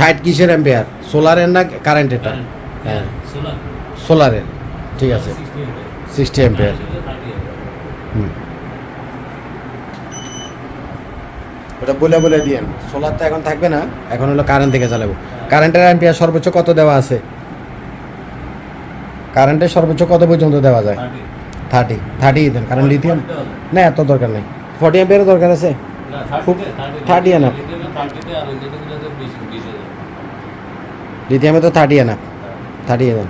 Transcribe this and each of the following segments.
ষাট কিসের অ্যাম্পিয়ার সোলারের না কারেন্ট এটা হ্যাঁ। সোলারের। ঠিক আছে। সিক্সটি অ্যাম্পিয়ার হুম। ওটা বলে বলে দিয়েন। সোলার তো এখন থাকবে না এখন হলো কারেন্ট থেকে চালাবো। কারেন্টের অ্যাম্পিয়ার সর্বোচ্চ কত দেওয়া আছে? কারেন্টের সর্বোচ্চ কত পর্যন্ত দেওয়া যায়? থার্টি থার্টি দেন কারণ লিথিয়াম না এত দরকার নেই। ফর্টি অ্যাম্পিয়ারের দরকার আছে। খুব 30 enough. লিথিয়ামে তো থার্টি না থার্টি দেন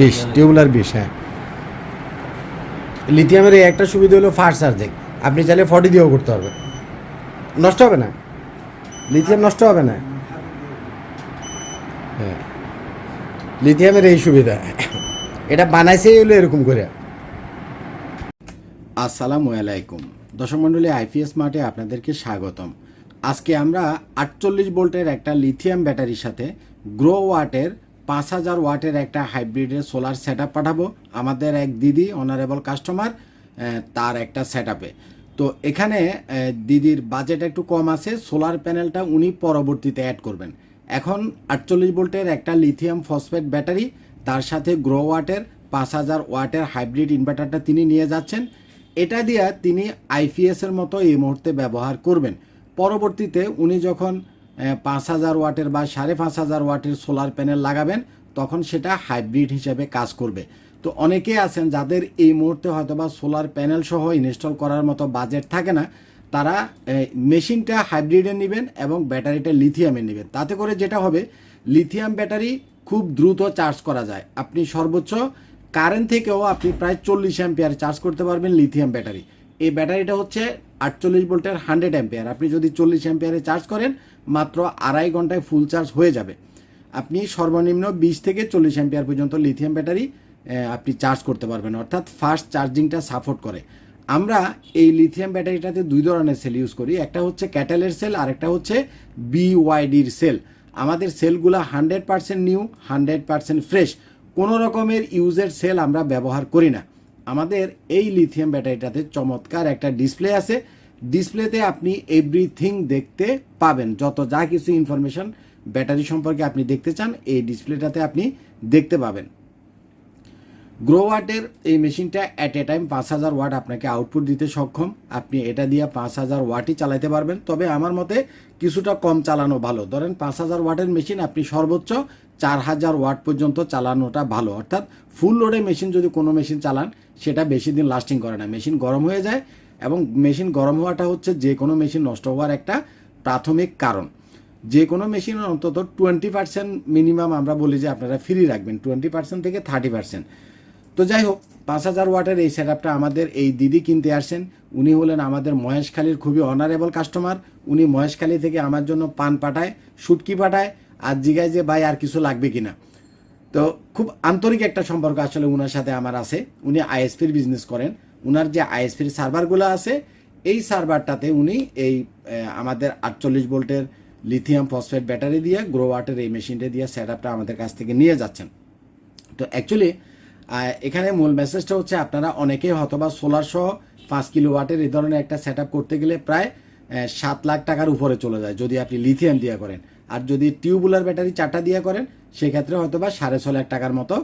বিশ টিউবুলার বিশ হ্যাঁ। লিথিয়ামের এই একটা সুবিধা হলো ফাস্ট চার্জিং আপনি চাইলে ফর্টি দিয়েও করতে পারবেন। নষ্ট হবে না। লিথিয়াম নষ্ট হবে না। হ্যাঁ। লিথিয়ামের এই সুবিধা। এটা বানাইছেই হলো এরকম করে। আসসালামু আলাইকুম। দর্শক মণ্ডলী আইপিএস মাঠে আপনাদেরকে স্বাগতম। আজকে আমরা আটচল্লিশ ভোল্টের একটা লিথিয়াম ব্যাটারির সাথে গ্রো ওয়াটের পাঁচ হাজার ওয়াটের একটা হাইব্রিডের সোলার সেট পাঠাবো আমাদের এক দিদি অনারেবল কাস্টমার তার একটা সেট তো এখানে দিদির বাজেট একটু কম আছে সোলার প্যানেলটা উনি পরবর্তীতে অ্যাড করবেন। এখন আটচল্লিশ ভোল্টের একটা লিথিয়াম ফসফেট ব্যাটারি, তার সাথে গ্রো ওয়াটের পাঁচ হাজার ওয়াটের হাইব্রিড ইনভার্টারটা তিনি নিয়ে যাচ্ছেন। এটা দিয়ে তিনি আইপিএস এর মতো এই মুহূর্তে ব্যবহার করবেন। পরবর্তীতে উনি যখন পাঁচ হাজার ওয়াটের বা সাড়ে পাঁচ হাজার ওয়াটের সোলার প্যানেল লাগাবেন, তখন সেটা হাইব্রিড হিসেবে কাজ করবে। তো অনেকেই আছেন যাদের এই মুহূর্তে হয়তো বা সোলার প্যানেল সহ ইনস্টল করার মতো বাজেট থাকে না, তারা মেশিনটা হাইব্রিডে নেবেন এবং ব্যাটারিটা লিথিয়ামে নেবেন। তাতে করে যেটা হবে, লিথিয়াম ব্যাটারি খুব দ্রুত চার্জ করা যায়। আপনি সর্বোচ্চ কারেন্ট থেকেও আপনি প্রায় চল্লিশ অ্যাম্পিয়ার চার্জ করতে পারবেন লিথিয়াম ব্যাটারি। এই ব্যাটারিটা হচ্ছে আটচল্লিশ ভোল্টের হান্ড্রেড অ্যাম্পিয়ার। আপনি যদি চল্লিশ অ্যাম্পিয়ারে চার্জ করেন, মাত্র আড়াই ঘন্টায় ফুল চার্জ হয়ে যাবে। আপনি সর্বনিম্ন বিশ থেকে চল্লিশ অ্যাম্পিয়ার পর্যন্ত লিথিয়াম ব্যাটারি আপনি চার্জ করতে পারবেন। অর্থাৎ ফাস্ট চার্জিংটা সাপোর্ট করে। আমরা এই লিথিয়াম ব্যাটারিটাতে দুই ধরনের সেল ইউজ করি। একটা হচ্ছে ক্যাটেলের সেল, আর একটা হচ্ছে বিওয়াইডির সেল। আমাদের সেলগুলো hundred percent new, hundred percent fresh. কোনো রকমের ইউজের সেল আমরা ব্যবহার করি না। আমাদের এই লিথিয়াম ব্যাটারিটাতে চমৎকার একটা ডিসপ্লে আছে। ডিসপ্লেতে আপনি এভরিথিং দেখতে পাবেন। যত যা কিছু ইনফরমেশন ব্যাটারি সম্পর্কে আপনি দেখতে চান, এই ডিসপ্লেটাতে আপনি দেখতে পাবেন। গ্রো ওয়াটের এই মেশিনটা অ্যাট এ টাইম পাঁচ হাজার ওয়াট আপনাকে আউটপুট দিতে সক্ষম। আপনি এটা দিয়ে পাঁচ হাজার ওয়াটই চালাতে পারবেন। তবে আমার মতে কিছুটা কম চালানো ভালো। ধরেন পাঁচ হাজার ওয়াটের মেশিন আপনি সর্বোচ্চ চার হাজার ওয়াট পর্যন্ত চালানোটা ভালো। অর্থাৎ ফুল লোডে মেশিন যদি কোনো মেশিন চালান, সেটা বেশি দিন লাস্টিং করে না। মেশিন গরম হয়ে যায় এবং মেশিন গরম হওয়াটা হচ্ছে যে কোনো মেশিন নষ্ট হওয়ার একটা প্রাথমিক কারণ। যে কোনো মেশিনের অন্তত টোয়েন্টি পার্সেন্ট মিনিমাম আমরা বলি যে আপনারা ফ্রি রাখবেন। টোয়েন্টি পার্সেন্ট থেকে থার্টি পার্সেন্ট তো যাই হোক, পাঁচ হাজার ওয়াটের এই সেট আমাদের এই দিদি কিনতে আসেন উনি হলেন আমাদের মহেশখালীর খুবই অনারেবল কাস্টমার উনি মহেশখালী থেকে আমার জন্য পান পাঠায় শুটকি পাঠায়, আর জিগায় যে ভাই আর কিছু লাগবে কিনা। তো খুব আন্তরিক একটা সম্পর্ক আসলে ওনার সাথে আমার আছে। উনি আইএসপির বিজনেস করেন। ওনার যে আইএসপির সার্ভারগুলো আছে, এই সার্ভারটাতে উনি এই আমাদের আটচল্লিশ ভোল্টের লিথিয়াম ফসফেট ব্যাটারি দিয়ে গ্রো ওয়াটের এই মেশিনটা দিয়ে সেট আমাদের কাছ থেকে নিয়ে যাচ্ছেন। তো অ্যাকচুয়ালি এখানে মূল মেসেজটা হচ্ছে আপনারা অনেকেই হয়তোবা সোলার সহ পাঁচ কিলো ওয়াটের এই ধরনের একটা সেট করতে গেলে প্রায় সাত লাখ টাকার উপরে চলে যায় যদি আপনি লিথিয়াম দিয়ে করেন। আর যদি টিউবুলার ব্যাটারি চারটা দিয়ে করেন, সেক্ষেত্রে হয়তোবা সাড়ে ছ লাখ টাকার মতো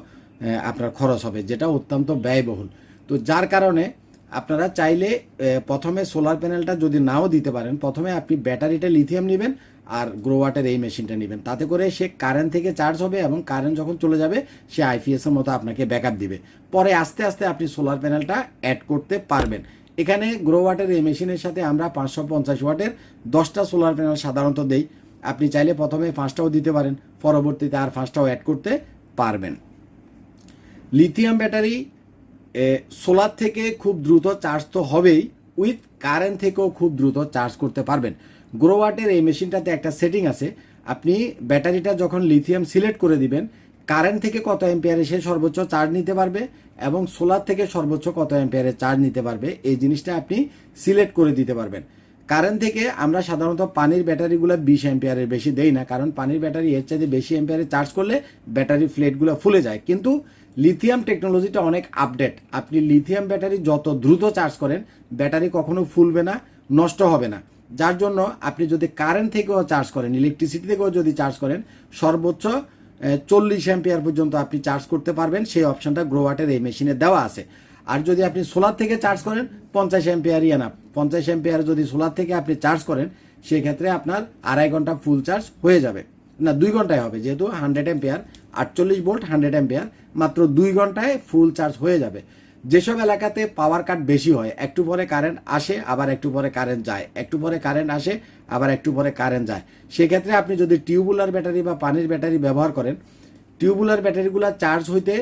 আপনার খরচ হবে, যেটা অত্যন্ত ব্যয়বহুল। তো যার কারণে আপনারা চাইলে প্রথমে সোলার প্যানেলটা যদি নাও দিতে পারেন, প্রথমে আপনি ব্যাটারিটা লিথিয়াম নেবেন আর গ্রোওয়াটের এই মেশিনটা নেবেন। তাতে করে সে কারেন্ট থেকে চার্জ হবে এবং কারেন্ট যখন চলে যাবে, সে আইপিএস এর মতো আপনাকে ব্যাকআপ দিবে। পরে আস্তে আস্তে আপনি সোলার প্যানেলটা অ্যাড করতে পারবেন। এখানে গ্রো ওয়াটের এই মেশিনের সাথে আমরা পাঁচশো পঞ্চাশ ওয়াটের দশটা সোলার প্যানেল সাধারণত দেই। আপনি চাইলে প্রথমে পাঁচটাও দিতে পারেন, পরবর্তীতে আর পাঁচটাও অ্যাড করতে পারবেন। লিথিয়াম ব্যাটারি সোলার থেকে খুব দ্রুত চার্জ তো হবেই উইথ কারেন্ট থেকেও খুব দ্রুত চার্জ করতে পারবেন। গ্রোওয়াটের এই মেশিনটাতে একটা সেটিং আছে, আপনি ব্যাটারিটা যখন লিথিয়াম সিলেক্ট করে দিবেন কারেন্ট থেকে কত অ্যাম্পিয়ারে সে সর্বোচ্চ চার্জ নিতে পারবে এবং সোলার থেকে সর্বোচ্চ কত অ্যাম্পিয়ারে চার্জ নিতে পারবে, এই জিনিসটা আপনি সিলেক্ট করে দিতে পারবেন। কারেন্ট থেকে আমরা সাধারণত পানির ব্যাটারিগুলো বিশ অ্যাম্পিয়ারের বেশি দেই না, কারণ পানির ব্যাটারি এর চাইতে বেশি অ্যাম্পিয়ারে চার্জ করলে ব্যাটারি ফ্লেটগুলো ফুলে যায়। কিন্তু লিথিয়াম টেকনোলজিটা অনেক আপডেট আপনি লিথিয়াম ব্যাটারি যত দ্রুত চার্জ করেন, ব্যাটারি কখনো ফুলবে না, নষ্ট হবে না। যার জন্য আপনি যদি কারেন্ট থেকেও চার্জ করেন ইলেকট্রিসিটি থেকেও যদি চার্জ করেন, সর্বোচ্চ চল্লিশ অ্যাম্পিয়ার পর্যন্ত আপনি চার্জ করতে পারবেন। সেই অপশনটা গ্রোয়াটের এই মেশিনে দেওয়া আছে। আর যদি আপনি সোলার থেকে চার্জ করেন, পঞ্চাশ অ্যাম্পিয়ারই এনাফ পঞ্চাশ অ্যাম্পিয়ার যদি সোলার থেকে আপনি চার্জ করেন, সেক্ষেত্রে আপনার আড়াই ঘণ্টা ফুল চার্জ হয়ে যাবে। না, দুই ঘন্টায় হবে, যেহেতু হান্ড্রেড অ্যাম্পিয়ার আটচল্লিশ ভোল্ট হান্ড্রেড অ্যাম্পিয়ার মাত্র দুই ঘন্টায় ফুল চার্জ হয়ে যাবে। যেসব এলাকাতে পাওয়ার কাট বেশি হয়, একটু পরে কারেন্ট আসে, আবার একটু পরে কারেন্ট যায়। একটু পরে কারেন্ট আসে, আবার একটু পরে কারেন্ট যায়। সেক্ষেত্রে আপনি যদি টিউবুলার ব্যাটারি বা পানির ব্যাটারি ব্যবহার করেন টিউবুলার ব্যাটারিগুলো চার্জ হইতে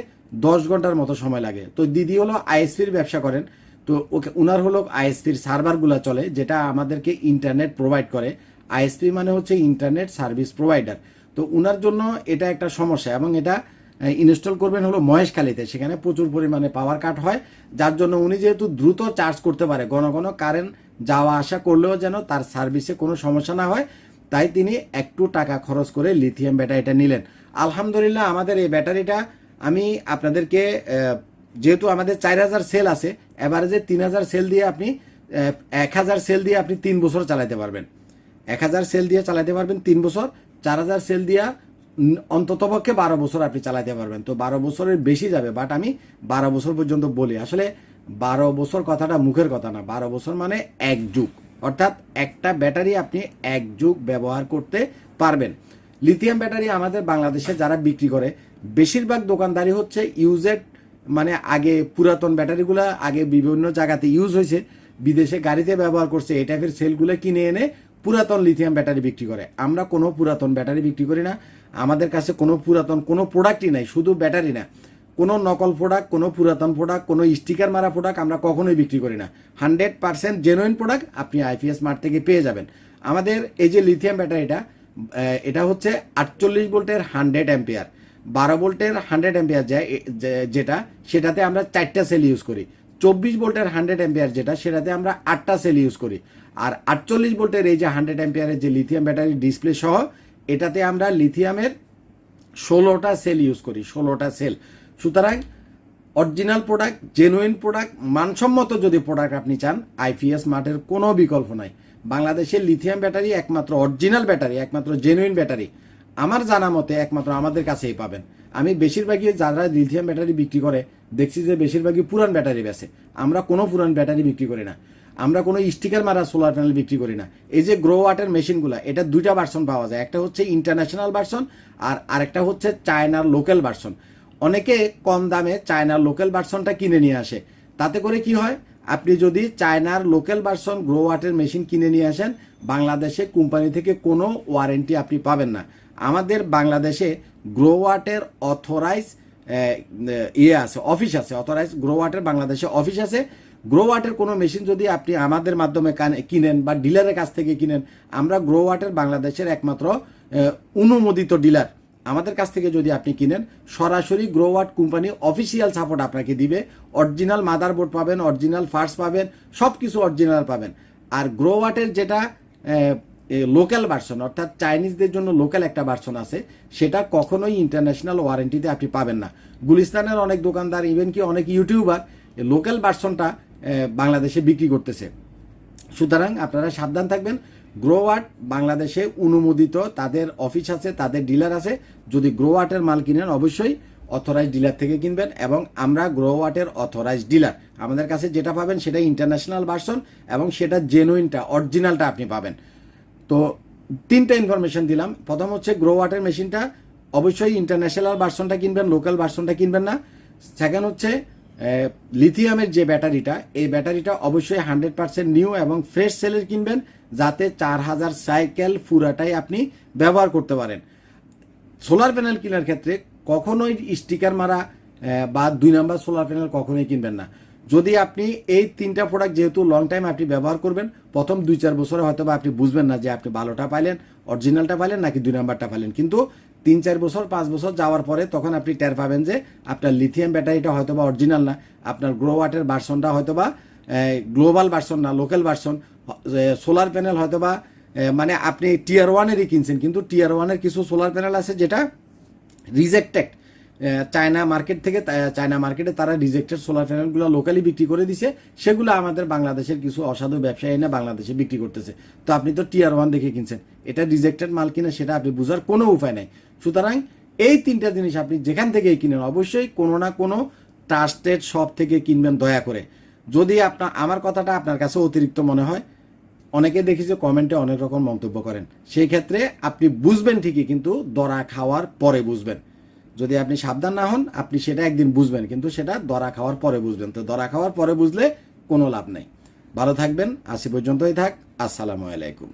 দশ ঘণ্টার মতো সময় লাগে। তো দিদি হলো আইএসপির ব্যবসা করেন। তো ওকে ওনার হলো আইএসপির সার্ভারগুলো চলে, যেটা আমাদেরকে ইন্টারনেট প্রোভাইড করে। আইএসপি মানে হচ্ছে ইন্টারনেট সার্ভিস প্রোভাইডার। তো ওনার জন্য এটা একটা সমস্যা, এবং এটা ইনস্টল করবেন হলো মহেশখালীতে, সেখানে প্রচুর পরিমাণে পাওয়ার কাট হয়, যার জন্য উনি যেহেতু দ্রুত চার্জ করতে পারে, ঘন ঘন কারেন্ট যাওয়া আসা করলেও যেন তার সার্ভিসে কোনো সমস্যা না হয়, তাই তিনি একটু টাকা খরচ করে লিথিয়াম ব্যাটারিটা নিলেন। আলহামদুলিল্লাহ, আমাদের এই ব্যাটারিটা আমি আপনাদেরকে যেহেতু আমাদের চার হাজার সেল আছে এভারেজে তিন হাজার সেল দিয়ে আপনি এক হাজার সেল দিয়ে আপনি তিন বছর চালাতে পারবেন। এক হাজার সেল দিয়ে চালাতে পারবেন তিন বছর, চার হাজার সেল দিয়া অন্ততপক্ষে বারো বছর আপনি চালাতে পারবেন। তো বারো বছরের বেশি যাবে বাট আমি বারো বছর পর্যন্ত বলি। আসলে বারো বছর কথাটা মুখের কথা না, বারো বছর মানে এক যুগ। অর্থাৎ একটা ব্যাটারি আপনি এক যুগ ব্যবহার করতে পারবেন। লিথিয়াম ব্যাটারি আমাদের বাংলাদেশে যারা বিক্রি করে, বেশিরভাগ দোকানদারি হচ্ছে ইউজেড মানে আগে পুরাতন ব্যাটারিগুলা আগে বিভিন্ন জায়গাতে ইউজ হয়েছে, বিদেশে গাড়িতে ব্যবহার করছে, এই টাইপের সেলগুলো কিনে এনে পুরাতন লিথিয়াম ব্যাটারি বিক্রি করে। আমরা কোনো পুরাতন ব্যাটারি বিক্রি করি না। আমাদের কাছে কোনো পুরাতন, কোনো প্রোডাক্টই নাই, শুধু ব্যাটারি না। কোনো নকল প্রোডাক্ট কোনো পুরাতন প্রোডাক্ট কোনো স্টিকার মারা প্রোডাক্ট আমরা কখনোই বিক্রি করি না। হান্ড্রেড পার্সেন্ট জেনুইন প্রোডাক্ট আপনি আইপিএস মার্ট থেকে পেয়ে যাবেন। আমাদের এই যে লিথিয়াম ব্যাটারিটা এটা হচ্ছে আটচল্লিশ ভোল্টের হান্ড্রেড অ্যাম্পিয়ার বারো ভোল্টের হান্ড্রেড অ্যাম্পিয়ার যেটা, সেটাতে আমরা চারটা সেল ইউজ করি। চব্বিশ ভোল্টের হান্ড্রেড অ্যাম্পিয়ার যেটা, সেটাতে আমরা আটটা সেল ইউজ করি। আর আটচল্লিশ ভোল্টের এই যে হান্ড্রেড অ্যাম্পিয়ারের যে লিথিয়াম ব্যাটারি ডিসপ্লে সহ, এটাতে আমরা লিথিয়ামের ষোলোটা সেল ইউজ করি, ষোলোটা সেল সুতরাং অরিজিনাল প্রোডাক্ট জেনুইন প্রোডাক্ট মানসম্মত যদি প্রোডাক্ট আপনি চান আইপিএস মার্টের কোনো বিকল্প নাই। বাংলাদেশের লিথিয়াম ব্যাটারি একমাত্র অরিজিনাল ব্যাটারি একমাত্র জেনুইন ব্যাটারি আমার জানা মতে একমাত্র আমাদের কাছেই পাবেন। আমি বেশিরভাগই যারা লিথিয়াম ব্যাটারি বিক্রি করে, দেখছি যে বেশিরভাগই পুরান ব্যাটারি বেছে আমরা কোনো পুরান ব্যাটারি বিক্রি করি না। আমরা কোনো স্টিকার মারা সোলার প্যানেল বিক্রি করি না। এই যে গ্রো ওয়াটার মেশিনগুলো এটা দুইটা ভার্সন পাওয়া যায়। একটা হচ্ছে ইন্টারন্যাশনাল ভার্সন আর আরেকটা হচ্ছে চায়নার লোকাল ভার্সন অনেকে কম দামে চায়নার লোকাল ভার্সনটা কিনে নিয়ে আসে। তাতে করে কি হয়? আপনি যদি চায়নার লোকাল ভার্সন গ্রো ওয়াটের মেশিন কিনে নিয়ে আসেন বাংলাদেশে কোম্পানি থেকে কোনো ওয়ারেন্টি আপনি পাবেন না। আমাদের বাংলাদেশে গ্রো ওয়াটের অথরাইজ ইয়ে আছে, অফিস আছে, অথরাইজ গ্রো ওয়াটের বাংলাদেশে অফিস আছে। গ্রো ওয়াটের কোনো মেশিন যদি আপনি আমাদের মাধ্যমে কানে- কিনেন বা ডিলারের কাছ থেকে কিনেন, আমরা গ্রো ওয়াটের বাংলাদেশের একমাত্র অনুমোদিত ডিলার। আমাদের কাছ থেকে যদি আপনি কিনেন, সরাসরি Growatt company official support আপনাকে দিবে। অরিজিনাল মাদারবোর্ড পাবেন, অরিজিনাল ফার্স পাবেন সব কিছু অরিজিনাল পাবেন। আর গ্রো ওয়াটের যেটা লোকাল ভার্সন অর্থাৎ চাইনিজদের জন্য লোকাল একটা ভার্সন আছে, সেটা কখনোই ইন্টারন্যাশনাল ওয়ারেন্টিতে আপনি পাবেন না। গুলিস্তানের অনেক দোকানদার ইভেন কি অনেক ইউটিউবার লোকাল ভার্সনটা বাংলাদেশে বিক্রি করতেছে। সুতরাং আপনারা সাবধান থাকবেন। গ্রোওয়াট বাংলাদেশে অনুমোদিত, তাদের অফিস আছে, তাদের ডিলার আছে। যদি গ্রোওয়াটের মাল কিনেন, অবশ্যই অথরাইজ ডিলার থেকে কিনবেন এবং আমরা গ্রোওয়াটের অথরাইজ ডিলার আমাদের কাছে যেটা পাবেন সেটা ইন্টারন্যাশনাল ভার্সন এবং সেটা জেনুইনটা অরিজিনালটা আপনি পাবেন। তো তিনটা ইনফরমেশন দিলাম। প্রথম হচ্ছে গ্রো ওয়াটার মেশিনটা অবশ্যই ইন্টারন্যাশনাল ভার্সনটা কিনবেন লোকাল ভার্সনটা কিনবেন না। সেকেন্ড হচ্ছে লিথিয়ামের যে ব্যাটারিটা, এই ব্যাটারিটা অবশ্যই হান্ড্রেড পার্সেন্ট নিউ এবং ফ্রেশ সেলের কিনবেন, যাতে চার হাজার সাইকেল পুরাটাই আপনি ব্যবহার করতে পারেন। সোলার প্যানেল কেনার ক্ষেত্রে কখনোই স্টিকার মারা বা দুই নাম্বার সোলার প্যানেল কখনোই কিনবেন না। যদি আপনি এই তিনটা প্রোডাক্ট যেহেতু লং টাইম আপনি ব্যবহার করবেন, প্রথম দুই চার বছরে হয়তো বা আপনি বুঝবেন না যে আপনি ভালোটা পাইলেন অরিজিনালটা পাইলেন নাকি দুই নাম্বারটা পাইলেন। কিন্তু তিন চার বছর, পাঁচ বছর যাওয়ার পরে তখন আপনি টের পাবেন যে আপনার লিথিয়াম ব্যাটারিটা হয়তো বা অরিজিনাল না, আপনার গ্রো ওয়াটের ভার্সনটা হয়তো বা গ্লোবাল ভার্সন না লোকাল ভার্সন সোলার প্যানেল হয়তো বা মানে আপনি টিয়ার ওয়ানেরই কিনছেন। কিন্তু টিয়ার ওয়ানের কিছু সোলার প্যানেল আছে যেটা রিজেক্টেড চায়না মার্কেট থেকে চায়না মার্কেটে তারা রিজেক্টেড সোলার প্যানেলগুলো লোকালি বিক্রি করে দিছে। সেগুলো আমাদের বাংলাদেশের কিছু অসাধু ব্যবসায়ী এনে বাংলাদেশে বিক্রি করতেছে। তো আপনি তো টিয়ার ওয়ান দেখে কিনছেন। এটা রিজেক্টেড মাল কিনা সেটা আপনি বোঝার কোনো উপায় নাই। সুতরাং এই তিনটা জিনিস আপনি যেখান থেকেই কিনেন, অবশ্যই কোনো না কোনো ট্রাস্টেড শপ থেকে কিনবেন দয়া করে। যদি আপনার, আমার কথাটা আপনার কাছে অতিরিক্ত মনে হয় অনেকে দেখি যে কমেন্টে অনেক রকম মন্তব্য করেন। সেই ক্ষেত্রে আপনি বুঝবেন ঠিকই, কিন্তু দরা খাওয়ার পরে বুঝবেন। যদি আপনি সাবধান না হন, আপনি সেটা একদিন বুঝবেন, কিন্তু সেটা দরা খাওয়ার পরে বুঝবেন। তো দরা খাওয়ার পরে বুঝলে কোনো লাভ নেই। ভালো থাকবেন আসি পর্যন্তই থাক। আসসালামু আলাইকুম।